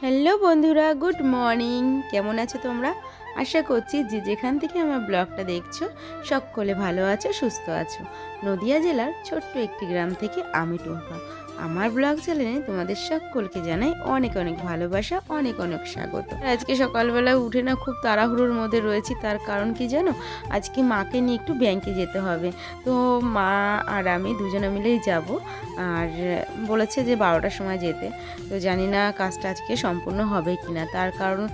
Hello বন্ধুরা, good morning. কেমন আছো তোমরা? আশা করছি যে যেখান থেকে আমার ব্লগটা দেখছ, সকলে ভালো আছো, সুস্থ আছো। নদিয়া জেলার ছোট্ট একটি গ্রাম থেকে আমি টুম্পা। আমার ব্লগ চ্যানেলে তোমাদের সকলকে জানাই অনেক অনেক ভালোবাসা, অনেক অনেক স্বাগত। আজকে সকালবেলা উঠে না খুব তাড়াহুড়োর মধ্যে রয়েছি, তার কারণ কি জানো? আজকে মাকে নিয়ে একটু ব্যাংকে যেতে হবে। তো মা আর আমি দুজনে মিলেই যাব। আর বলেছে যে বারোটার সময় যেতে। তো জানি না কাজটা আজকে সম্পূর্ণ হবে কি না তার কারণ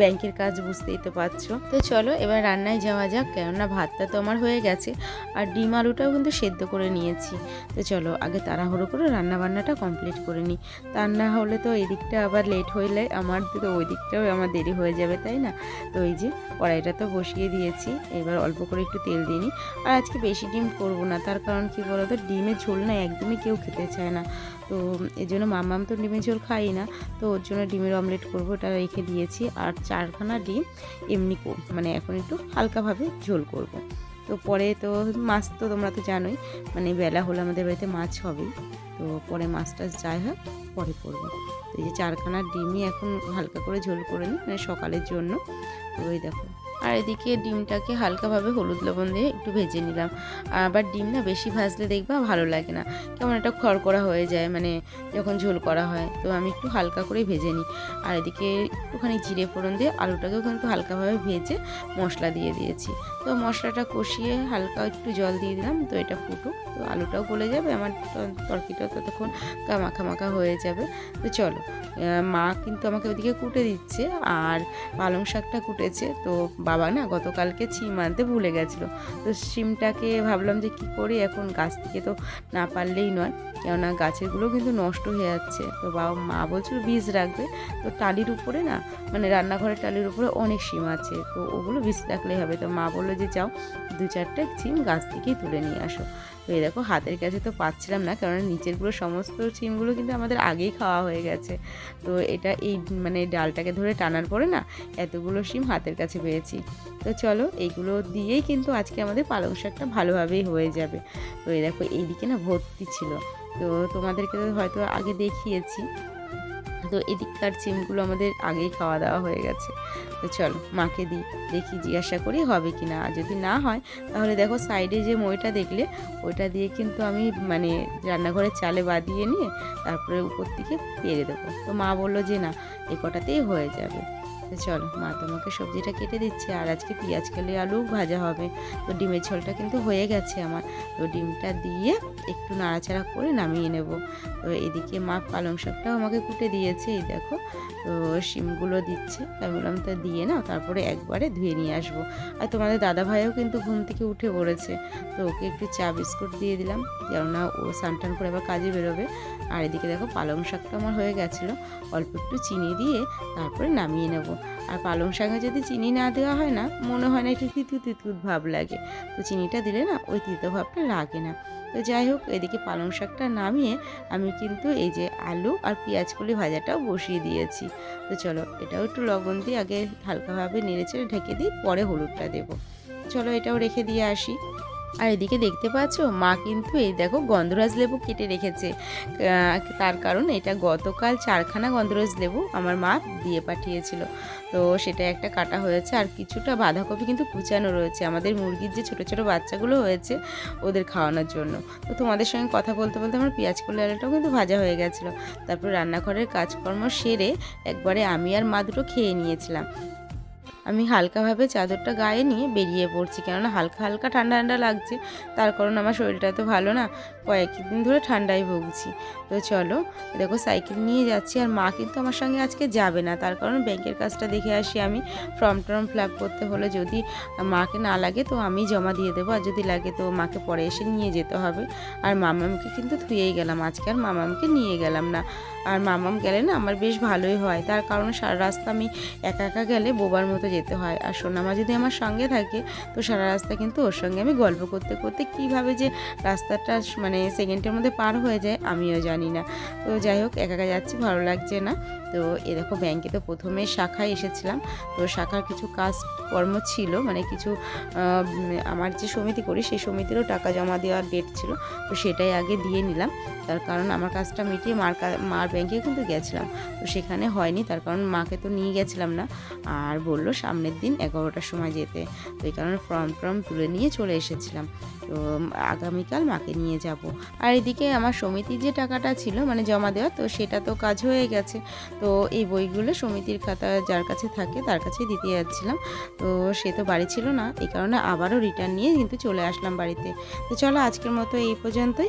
ব্যাংকের কাজ বুঝতেই তো পারছ। তো চলো এবার রান্নায় যাওয়া যাক, কেননা ভাতটা তো আমার হয়ে গেছে। আর ডিম আলুটাও কিন্তু সেদ্ধ করে নিয়েছি। তো চলো আগে তাড়াহুড়ো করে রান্না বান্নাটা কমপ্লিট করে নিই। তা না হলে তো এদিকটা আবার লেট হইলে আমার তো ওই দিকটাও আমার দেরি হয়ে যাবে, তাই না? তো এই যে কড়াইটা তো বসিয়ে দিয়েছি, এবার অল্প করে একটু তেল দিয়ে নিই। আর আজকে বেশি ডিম করব না, তার কারণ কি বলতো, ডিমের ঝোল না একদমই কেউ খেতে চায় না। তো এই জন্য মামাম তো ডিমের ঝোল খাই না, তো ওর জন্য ডিমের অমলেট করব, ওটা রেখে দিয়েছি। আর চারখানা ডিম এমনি মানে এখন একটু হালকাভাবে ঝোল করব। তো পরে তো মাছ তো তোমরা তো জানোই মানে বেলা হলে আমাদের বাড়িতে মাছ হবেই। তো পরে মাছটা যাই হোক, পরে করব। এই যে চারখানা ডিমই এখন হালকা করে ঝোল করে নিই মানে সকালের জন্য। তো ওই দেখো। আর এদিকে ডিমটাকে হালকাভাবে হলুদ লবণ দিয়ে একটু ভেজে নিলাম। আবার ডিম না বেশি ভাজলে দেখবা ভালো লাগে না। কেমন একটা খড়কড়া হয়ে যায় মানে যখন ঝোল করা হয়। তো আমি একটু হালকা করে ভেজে নিই। আর এদিকে একটুখানি জিরে ফোড়ন দিয়ে আলুটাকেও কিন্তু হালকাভাবে ভেজে মশলা দিয়ে দিয়েছি। তো মশলাটা কষিয়ে হালকা একটু জল দিয়ে দিলাম, তো এটা ফুটুক। তো আলুটাও গলে যাবে, আমার তরকিটাও ততক্ষণ মাখা মাখা হয়ে যাবে। তো চলো মা কিন্তু আমাকে ওদিকে কুটে দিচ্ছে, আর পালং শাকটা কুটেছে। তো বাবা না গতকালকে ছিম আনতে ভুলে গেছিল। তো সিমটাকে ভাবলাম যে কি করি? এখন গাছ থেকে তো না পারলেই নয়। কেননা গাছেরগুলো কিন্তু নষ্ট হয়ে যাচ্ছে। তো বাবা মা বলছিল বীজ রাখবে। তো টালির উপরে না মানে রান্নাঘরের টালির উপরে অনেক সিম আছে। তো ওগুলো বীজ রাখলেই হবে। তো মা বলল যে যাও, দু চারটা সিম গাছ থেকেই তুলে নিয়ে আসো। তো এই দেখো, হাতের কাছে তো পাচ্ছিলাম না কারণ পুরো সমস্ত সিমগুলো কিন্তু আমাদের আগেই খাওয়া হয়ে গেছে। তো এটা এই মানে ডালটাকে ধরে টানার পরে না, এতগুলো সিম হাতের কাছে পেয়েছি। তো চলো, এইগুলো দিয়েই কিন্তু আজকে আমাদের পালং শাকটা ভালোভাবেই হয়ে যাবে। তো এই দেখো, এইদিকে না ভর্তি ছিল। তো তোমাদেরকে হয়তো আগে দেখিয়েছি। তো এদিককার চিমগুলো আমাদের আগেই খাওয়া দাওয়া হয়ে গেছে। তো চলো, মাকে দিই দেখি জিজ্ঞাসা করি হবে কি না আর যদি না হয়, তাহলে দেখো সাইডে যে মইটা দেখলে, ওইটা দিয়ে কিন্তু আমি মানে রান্নাঘরের চালে বাদিয়ে নিয়ে তারপরে উপর থেকে পেরে দেবো। তো মা বলল যে না, এ কটাতেই হয়ে যাবে। চলো। মা তোমাকে সবজিটা কেটে দিচ্ছে আর আজকে পেঁয়াজ, কালি, আলু ভাজা হবে। তো ডিমের ঝোলটা কিন্তু হয়ে গেছে আমার। তো ডিমটা দিয়ে একটু নাড়াচাড়া করে নামিয়ে নেব। তো এদিকে মা পালং শাকটাও আমাকে কুটে দিয়েছে, এই দেখো। তো শিমগুলো দিচ্ছে। আমি বললাম তো দিয়ে নাও, তারপরে একবারে ধুয়ে নিয়ে আসব। আর তোমাদের দাদা ভাইও কিন্তু ঘুম থেকে উঠে পড়েছে। তো ওকে একটু চা বিস্কুট দিয়ে দিলাম। কেননা ও সানটান করে আবার কাজে বেরোবে। আর এদিকে দেখো পালং শাকটা আমার হয়ে গেছিল। অল্প একটু চিনি দিয়ে তারপরে নামিয়ে নেব। আর পালং শাকে যদি চিনি না দেওয়া হয় না, মনে হয় না একটু তিতু তিতু ভাব লাগে। তো চিনিটা দিলে না ওই তিতো ভাবটা লাগে না। তো যাই হোক, এদিকে পালং শাকটা নামিয়ে আমি কিন্তু এই যে আলু আর পেঁয়াজ কলি ভাজাটাও বসিয়ে দিয়েছি। তো চলো, এটাও একটু লবণ দিয়ে আগে হালকাভাবে নেড়ে চেড়ে ঢেকে দিই, পরে হলুদটা দেবো। চলো, এটাও রেখে দিয়ে আসি। আর এদিকে দেখতে পাচ্ছ, মা কিন্তু এই দেখো গন্ধরাজ লেবু কেটে রেখেছে। তার কারণ এটা গতকাল চারখানা গন্ধরাজ লেবু আমার মা দিয়ে পাঠিয়েছিল। তো সেটা একটা কাটা হয়েছে। আর কিছুটা বাঁধাকপি কিন্তু কুচানো রয়েছে। আমাদের মুরগির যে ছোট ছোট বাচ্চাগুলো হয়েছে, ওদের খাওয়ানোর জন্য। তো তোমাদের সঙ্গে কথা বলতে বলতে আমার পেঁয়াজ কলি কিন্তু ভাজা হয়ে গেছিল। তারপর রান্নাঘরের কাজকর্ম সেরে একবারে আমি আর মা দুটো খেয়ে নিয়েছিলাম। আমি হালকাভাবে চাদরটা গায়ে নিয়ে বেরিয়ে পড়ছি, কেননা হালকা হালকা ঠান্ডা ঠান্ডা লাগছে। তার কারণ আমার শরীরটা তো ভালো না, কয়েকদিন ধরে ঠান্ডায় ভুগছি। তো চলো, দেখো সাইকেল নিয়ে যাচ্ছি, আর মা কিন্তু আমার সঙ্গে আজকে যাবে না। তার কারণ ব্যাংকের কাজটা দেখে আসি আমি, ফর্ম টর্ম ফিল করতে হলে যদি মাকে না লাগে তো আমি জমা দিয়ে দেবো, আর যদি লাগে তো মাকে পরে এসে নিয়ে যেতে হবে। আর মামামকে কিন্তু ধুয়েই গেলাম, আজকে আর মামামকে নিয়ে গেলাম না। আর মামাম গেলে না আমার বেশ ভালোই হয়, তার কারণ সারা রাস্তা আমি একা একা গেলে বোবার মতো যেতে হয়। আর সোনামা যদি আমার সঙ্গে থাকে, তো সারা রাস্তা কিন্তু ওর সঙ্গে আমি গল্প করতে করতে কীভাবে যে রাস্তাটা মানে সেকেন্ডের মধ্যে পার হয়ে যায় আমিও জানি না। তো যাই হোক, একা একা যাচ্ছি, ভালো লাগছে না। তো এ দেখো, ব্যাংকে তো প্রথমে শাখায় এসেছিলাম। তো শাখার কিছু কাজ কর্ম ছিল মানে কিছু আমার যে সমিতি করি সেই সমিতিরও টাকা জমা দেওয়ার ডেট ছিল, তো সেটাই আগে দিয়ে নিলাম। তার কারণ আমার কাজটা মিটিয়ে মার মার ব্যাংকে কিন্তু গেছিলাম। তো সেখানে হয়নি, তার কারণ মাকে তো নিয়ে গেছিলাম না। আর বলল সামনের দিন এগারোটার সময় যেতে। তো এই কারণে ফর্ম টর্ম তুলে নিয়ে চলে এসেছিলাম। তো আগামীকাল মাকে নিয়ে যাব। আর এদিকে আমার সমিতির যে টাকাটা ছিল মানে জমা দেওয়া, তো সেটা তো কাজ হয়ে গেছে। তো এই বইগুলো সমিতির খাতা যার কাছে থাকে তার কাছেই দিতে যাচ্ছিলাম। তো সে তো বাড়ি ছিল না, এই কারণে আবারও রিটার্ন নিয়ে কিন্তু চলে আসলাম বাড়িতে। তো চলো আজকের মতো এই পর্যন্তই।